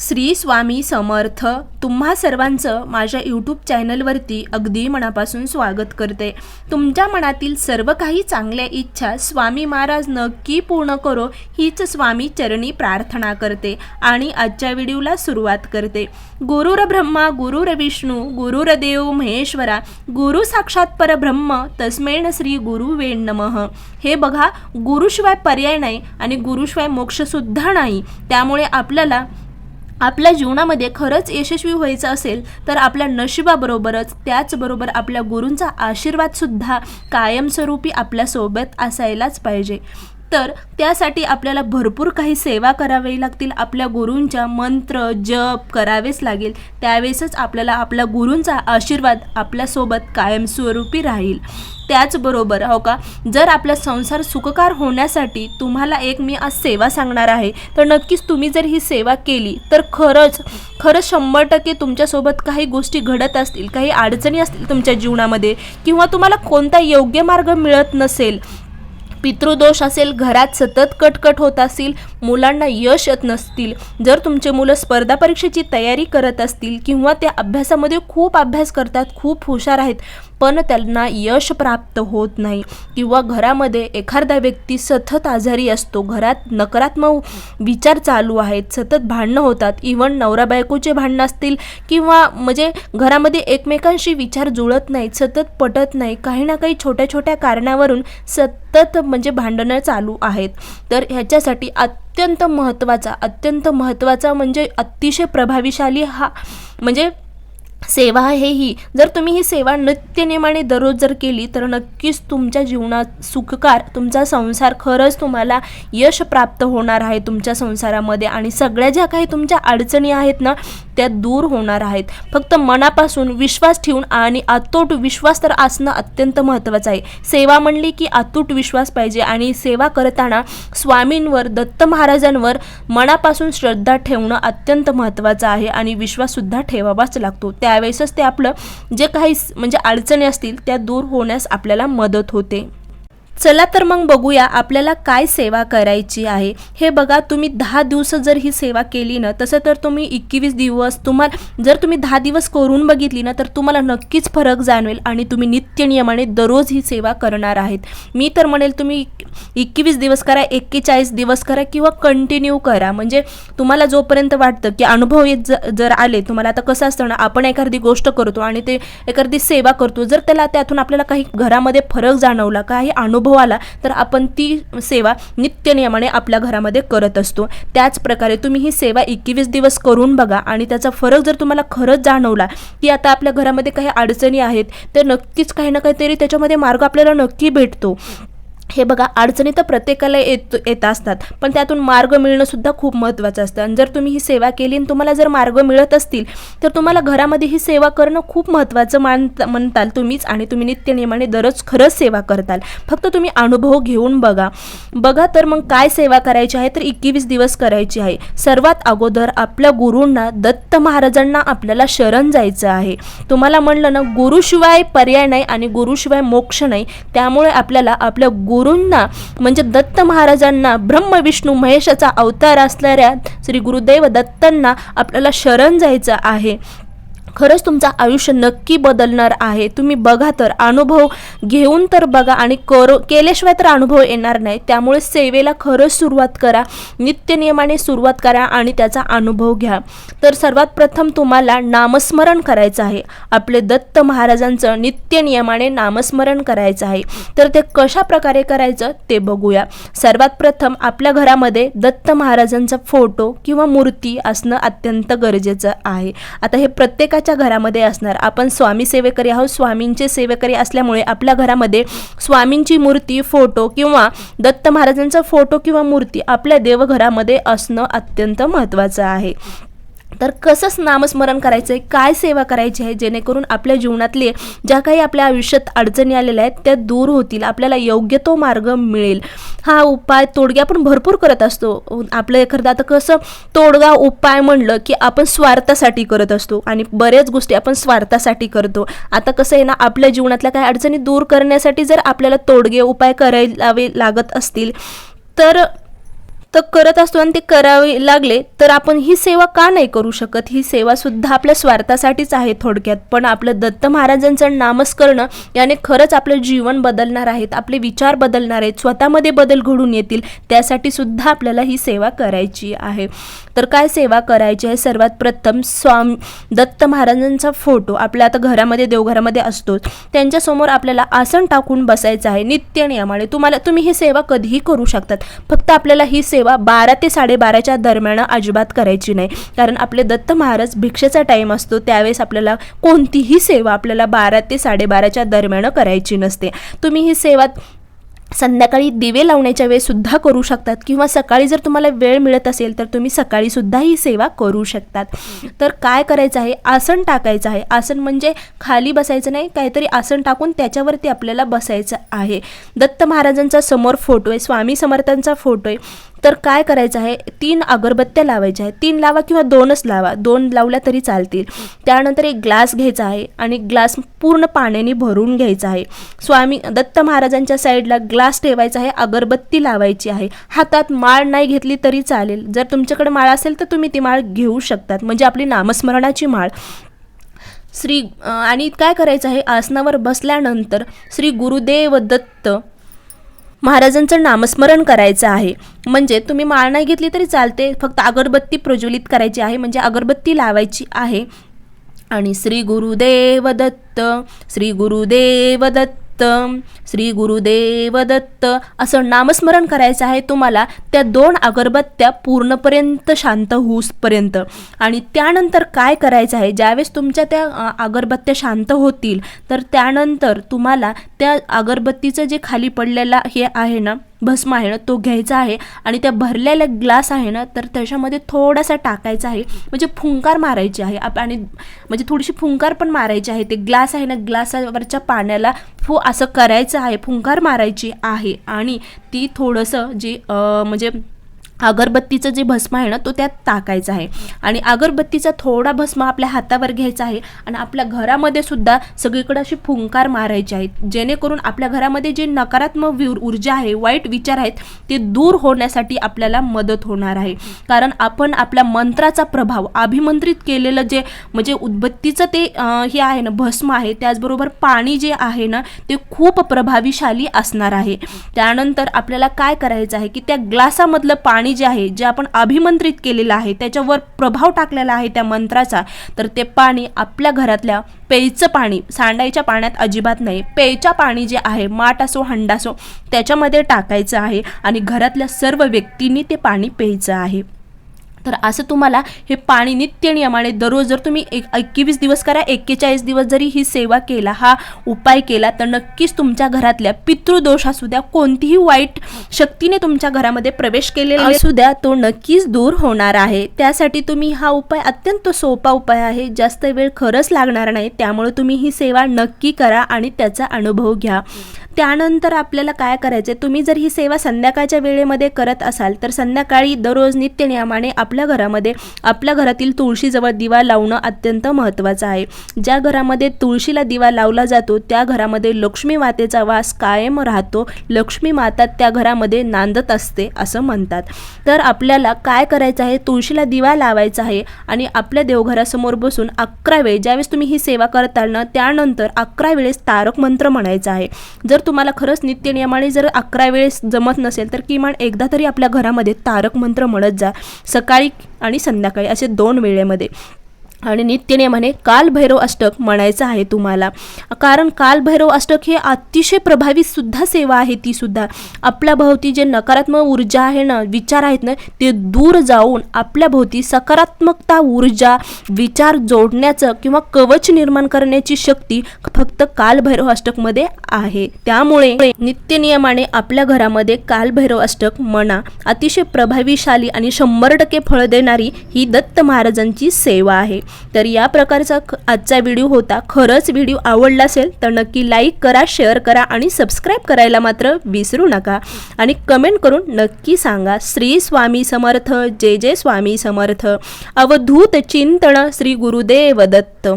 श्री स्वामी समर्थ. तुम्हा सर्वांचं माझ्या यूट्यूब चॅनलवरती अगदी मनापासून स्वागत करते. तुमच्या मनातील सर्व काही चांगल्या इच्छा स्वामी महाराज नक्की पूर्ण करो हीच स्वामी चरणी प्रार्थना करते आणि आजच्या व्हिडिओला सुरुवात करते. गुरुर ब्रह्मा गुरुर विष्णू गुरुरदेव महेश्वरा गुरु साक्षात परब्रह्म तस्मेण श्री गुरु वेण नमः. हे बघा गुरुशिवाय पर्याय नाही आणि गुरुशिवाय मोक्षसुद्धा नाही. त्यामुळे आपल्याला आपल्या जीवनामध्ये खरंच यशस्वी व्हायचं असेल तर आपल्या नशिबाबरोबरच त्याचबरोबर आपल्या गुरूंचा आशीर्वादसुद्धा कायमस्वरूपी आपल्यासोबत असायलाच पाहिजे. तर त्यासाठी आपल्याला भरपूर काही सेवा करावी लागतील. आपल्या गुरूंच्या मंत्र जप करावेच लागेल. त्यावेळेसच आपल्याला आपल्या गुरूंचा आशीर्वाद आपल्यासोबत कायमस्वरूपी राहील. त्याचबरोबर हो का जर आपला संसार सुखकार होण्यासाठी तुम्हाला एक मी आज सेवा सांगणार आहे तर नक्कीच तुम्ही जर ही सेवा केली तर खरंच खरंच शंभर टक्के तुमच्यासोबत काही गोष्टी घडत असतील काही अडचणी असतील तुमच्या जीवनामध्ये किंवा तुम्हाला कोणता योग्य मार्ग मिळत नसेल पितृदोष असेल घरात सतत कटकट होत असतील मुलांना यश येत नसतील जर तुमचे मुलं स्पर्धा परीक्षेची तयारी करत असतील किंवा त्या अभ्यासामध्ये खूप अभ्यास करतात खूप हुशार आहेत पण त्यांना यश प्राप्त होत नाही. किंवा घरामध्ये एखादा व्यक्ती सतत आजारी असतो घरात नकारात्मक विचार चालू आहेत सतत भांडणं होतात इवन नवरा बायकोचे भांडणं असतील किंवा म्हणजे घरामध्ये एकमेकांशी विचार जुळत नाहीत सतत पटत नाही काही ना काही छोट्या छोट्या कारणावरून सत सतत म्हणजे भांडणं चालू आहेत. तर ह्याच्यासाठी अत्यंत महत्त्वाचा अत्यंत महत्त्वाचा म्हणजे अतिशय प्रभावीशाली हा म्हणजे सेवा हे ही. जर तुम्ही ही सेवा नित्यनेमाने दररोज जर केली तर नक्कीच तुमच्या जीवनात सुखकार तुमचा संसार खरंच तुम्हाला यश प्राप्त होणार आहे तुमच्या संसारामध्ये. आणि सगळ्या ज्या काही तुमच्या अडचणी आहेत ना त्या दूर होणार आहेत. फक्त मनापासून विश्वास ठेवून आणि आतोट विश्वास तर असणं अत्यंत महत्त्वाचं आहे. सेवा म्हणली की अतूट विश्वास पाहिजे आणि सेवा करताना स्वामींवर दत्त महाराजांवर मनापासून श्रद्धा ठेवणं अत्यंत महत्त्वाचं आहे आणि विश्वाससुद्धा ठेवावाच लागतो. त्यावेळेसच ते आपलं जे काही म्हणजे अडचणी असतील त्या दूर होण्यास आपल्याला मदत होते. चला तर मग बघूया आपल्याला काय सेवा करायची आहे. हे बघा तुम्ही दहा दिवस जर ही सेवा केली ना तसं तर तुम्ही एकवीस दिवस तुम्हाला जर तुम्ही दहा दिवस करून बघितली ना तर तुम्हाला नक्कीच फरक जाणवेल आणि तुम्ही नित्यनियमाने दररोज ही सेवा करणार आहेत. मी तर म्हणेल तुम्ही एकवीस दिवस करा एक्केचाळीस दिवस करा किंवा कंटिन्यू करा. म्हणजे तुम्हाला जोपर्यंत वाटतं की अनुभव येत जर आले तुम्हाला आता कसं असतं ना आपण एखादी गोष्ट करतो आणि ते एखादी सेवा करतो जर त्याला त्यातून आपल्याला काही घरामध्ये फरक जाणवला काही अनुभव आला तर आपण ती सेवा नित्यनियमाने आपल्या घरामध्ये करत असतो. त्याच प्रकारे तुम्ही ही सेवा एकवीस दिवस करून बघा आणि त्याचा फरक जर तुम्हाला खरंच जाणवला की आता आपल्या घरामध्ये काही अडचणी आहेत तर नक्कीच काही ना काहीतरी त्याच्यामध्ये मार्ग आपल्याला नक्की भेटतो. हे बघा अडचणी तर प्रत्येकाला येत येत असतात पण त्यातून मार्ग मिळणं सुद्धा खूप महत्त्वाचं असतं. आणि जर तुम्ही ही सेवा केली आणि तुम्हाला जर मार्ग मिळत असतील तर तुम्हाला घरामध्ये ही सेवा करणं खूप महत्त्वाचं मान म्हणताल तुम्हीच आणि तुम्ही नित्यनियमाने दररोज खरंच सेवा करताल. फक्त तुम्ही अनुभव घेऊन बघा. बघा तर मग काय सेवा करायची आहे तर एकवीस दिवस करायची आहे. सर्वात अगोदर आपल्या गुरूंना दत्त महाराजांना आपल्याला शरण जायचं आहे. तुम्हाला म्हणलं ना गुरुशिवाय पर्याय नाही आणि गुरुशिवाय मोक्ष नाही. त्यामुळे आपल्याला आपल्या गुरूंना म्हणजे दत्त महाराजांना ब्रह्मविष्णू महेशाचा अवतार असणाऱ्या श्री गुरुदेव दत्तांना आपल्याला शरण जायचं आहे. खरंच तुमचं आयुष्य नक्की बदलणार आहे. तुम्ही बघा तर अनुभव घेऊन तर बघा आणि करो केल्याशिवाय तर अनुभव येणार नाही. त्यामुळे सेवेला खरंच सुरुवात करा नित्यनियमाने सुरुवात करा आणि त्याचा अनुभव घ्या. तर सर्वात प्रथम तुम्हाला नामस्मरण करायचं आहे. आपले दत्त महाराजांचं नित्यनियमाने नामस्मरण करायचं आहे. तर ते कशा प्रकारे करायचं ते बघूया. सर्वात प्रथम आपल्या घरामध्ये दत्त महाराजांचा फोटो किंवा मूर्ती असणं अत्यंत गरजेचं आहे. आता हे प्रत्येका प्रत्येकाच्या घरामध्ये असणार. आपण स्वामी सेवेकरी आहोत. स्वामींचे सेवेकरी असल्यामुळे आपल्या घरामध्ये स्वामींची मूर्ती फोटो किंवा दत्त महाराजांचा फोटो किंवा मूर्ती आपल्या देवघरामध्ये असणं अत्यंत महत्त्वाचं आहे. तर कसंच नामस्मरण करायचं आहे काय सेवा करायची आहे? जेणेकरून आपल्या जीवनातले ज्या काही आपल्या आयुष्यात अडचणी आलेल्या आहेत त्या दूर होतील. आपल्याला योग्य तो मार्ग मिळेल. हा उपाय तोडगे आपण भरपूर करत असतो. आपलं एखादं आता कसं तोडगा उपाय म्हणलं की आपण स्वार्थासाठी करत असतो आणि बऱ्याच गोष्टी आपण स्वार्थासाठी करतो. आता कसं आहे ना आपल्या जीवनातल्या काही अडचणी दूर करण्यासाठी जर आपल्याला तोडगे उपाय करायला लागत असतील तर तर करत असतो आणि ते करावे लागले तर आपण ही सेवा का नाही करू शकत? ही सेवा सुद्धा आपल्या स्वार्थासाठीच आहे थोडक्यात. पण आपलं दत्त महाराजांचं नामस्करण याने खरंच आपलं जीवन बदलणार आहेत आपले विचार बदलणार आहेत स्वतःमध्ये बदल घडून येतील त्यासाठी सुद्धा आपल्याला ही सेवा करायची आहे. तर काय सेवा करायची आहे? सर्वात प्रथम स्वामी दत्त महाराजांचा फोटो. आपल्या आता घरामध्ये देवघरामध्ये असतो. त्यांच्यासमोर आपल्याला आसन टाकून बसायचं आहे. नित्य नियमाने. तुम्हाला तुम्ही ही सेवा कधीही करू शकतात. फक्त आपल्याला ही सेवा बारा ते साडेबाराच्या दरम्यान अजिबात करायची नाही. कारण आपले दत्त महाराज भिक्षेचा टाईम असतो त्यावेळेस आपल्याला कोणतीही सेवा आपल्याला बारा ते साडेबाराच्या दरम्यान करायची नसते. तुम्ही ही सेवा संध्याकाळी दिवे लावण्याच्या वेळेसुद्धा करू शकतात किंवा सकाळी जर तुम्हाला वेळ मिळत असेल तर तुम्ही सकाळीसुद्धा ही सेवा करू शकतात. तर काय करायचं आहे? आसन टाकायचं आहे. आसन म्हणजे खाली बसायचं नाही काहीतरी आसन टाकून त्याच्यावरती आपल्याला बसायचं आहे. दत्त महाराजांचा समोर फोटो आहे स्वामी समर्थांचा फोटो आहे. तर काय करायचं आहे? तीन अगरबत्त्या लावायच्या आहेत. तीन लावा किंवा दोनच लावा. दोन लावल्या तरी चालतील. त्यानंतर एक ग्लास घ्यायचा आहे आणि ग्लास पूर्ण पाण्याने भरून घ्यायचा आहे. स्वामी दत्त महाराजांच्या साईडला ग्लास ठेवायचा आहे अगरबत्ती लावायची आहे. हातात माळ नाही घेतली तरी चालेल. जर तुमच्याकडे माळ असेल तर तुम्ही ती माळ घेऊ शकतात. म्हणजे आपली नामस्मरणाची माळ. श्री आणि काय करायचं आहे? आसनावर बसल्यानंतर श्री गुरुदेव दत्त महाराजांचं नामस्मरण करायचं आहे. म्हणजे तुम्ही माळ नाही घेतली तरी चालते. फक्त अगरबत्ती प्रज्वलित करायची आहे. म्हणजे अगरबत्ती लावायची आहे. आणि श्री गुरुदेव दत्त श्री गुरुदेव दत्त. श्री गुरुदेव दत्त. असं नामस्मरण करायचं आहे तुम्हाला त्या दोन अगरबत्त्या पूर्णपर्यंत शांत होऊसपर्यंत. आणि त्यानंतर काय करायचं आहे ज्यावेळेस तुमच्या त्या अगरबत्त्या शांत होतील तर त्यानंतर तुम्हाला त्या अगरबत्तीचं जे खाली पडलेला हे आहे ना भस्म आहे ना तो घ्यायचा आहे. आणि त्या भरलेला ग्लास आहे ना तर त्याच्यामध्ये थोडासा टाकायचा आहे. म्हणजे फुंकार मारायची आहे. आणि म्हणजे थोडीशी फुंकार पण मारायची आहे. ते ग्लास आहे ना ग्लासावरच्या पाण्याला फु असं करायचं आहे फुंकार मारायची आहे. आणि ती थोडंसं जी म्हणजे अगरबत्तीचं जे भस्म आहे ना तो त्यात टाकायचा आहे. आणि अगरबत्तीचा थोडा भस्म आपल्या हातावर घ्यायचा आहे आणि आपल्या घरामध्ये सुद्धा सगळीकडे अशी फुंकार मारायचे आहेत. जेणेकरून आपल्या घरामध्ये जे नकारात्मक ऊर्जा आहे वाईट विचार आहेत ते दूर होण्यासाठी आपल्याला मदत होणार आहे. कारण आपण आपल्या मंत्राचा प्रभाव अभिमंत्रित केलेलं जे म्हणजे उदबत्तीचं ते हे आहे ना भस्म आहे त्याचबरोबर पाणी जे आहे ना ते खूप प्रभावीशाली असणार आहे. त्यानंतर आपल्याला काय करायचं आहे की त्या ग्लासामधलं पाणी जे आहे जे आपण अभिमंत्रित केलेलं आहे त्याच्यावर प्रभाव टाकलेला आहे त्या मंत्राचा तर ते पाणी आपल्या घरातल्या पेयचं पाणी सांडायच्या पाण्यात अजिबात नाही. पेयच्या पाणी जे आहे माठ असो हंडा असो त्याच्यामध्ये टाकायचं आहे आणि घरातल्या सर्व व्यक्तींनी ते पाणी प्यायचं आहे. तर असं तुम्हाला हे पाणी नित्य नियमाने दररोज जर तुम्ही एक एकवीस दिवस करा एक्केचाळीस दिवस जरी ही सेवा केला हा उपाय केला तर नक्कीच तुमच्या घरातल्या पितृदोष असू द्या कोणतीही वाईट शक्तीने तुमच्या घरामध्ये प्रवेश केलेला असू द्या तो नक्कीच दूर होणार आहे. त्यासाठी तुम्ही हा उपाय अत्यंत सोपा उपाय आहे. जास्त वेळ खरंच लागणार नाही. त्यामुळे तुम्ही ही सेवा नक्की करा आणि त्याचा अनुभव घ्या. त्यानंतर आपल्याला काय करायचं तुम्ही जर ही सेवा संध्याकाळच्या वेळेमध्ये करत असाल तर संध्याकाळी दररोज नित्य नियमाने आपल्या घरामध्ये आपल्या घरातील तुळशीजवळ दिवा लावणं अत्यंत महत्त्वाचं आहे. ज्या घरामध्ये तुळशीला दिवा लावला जातो त्या घरामध्ये लक्ष्मी मातेचा वास कायम राहतो. लक्ष्मी माता त्या घरामध्ये नांदत असते असं म्हणतात. तर आपल्याला काय करायचं आहे? तुळशीला दिवा लावायचा आहे आणि आपल्या देवघरासमोर बसून अकरा वेळ ज्यावेळेस तुम्ही ही सेवा करताल ना त्यानंतर अकरा वेळेस तारक मंत्र म्हणायचा आहे. जर तुम्हाला खरंच नित्यनियमाने जर अकरा वेळेस जमत नसेल तर किमान एकदा तरी आपल्या घरामध्ये तारक मंत्र म्हणत जा. सकाळी आणि संध्याकाळी असे दोन वेळेमध्ये. आणि नित्यनियमाने कालभैरव अष्टक म्हणायचं आहे तुम्हाला. कारण कालभैरव अष्टक हे अतिशय प्रभावी सुद्धा सेवा आहे ती सुद्धा. आपल्या भोवती जे नकारात्मक ऊर्जा आहे ना विचार आहेत ना ते दूर जाऊन आपल्या भोवती सकारात्मकता ऊर्जा विचार जोडण्याचं किंवा कवच निर्माण करण्याची शक्ती फक्त कालभैरव अष्टकमध्ये आहे. त्यामुळे नित्यनियमाने आपल्या घरामध्ये कालभैरव अष्टक म्हणा अतिशय प्रभावीशाली आणि शंभर टक्के फळ देणारी ही दत्त महाराजांची सेवा आहे. तर या प्रकारचा आजचा व्हिडिओ होता. खरंच व्हिडिओ आवडला असेल तर नक्की लाईक करा शेअर करा आणि सबस्क्राईब करायला मात्र विसरू नका. आणि कमेंट करून नक्की सांगा. श्री स्वामी समर्थ जय जय स्वामी समर्थ. अवधूत चिंतन श्री गुरुदेव दत्त.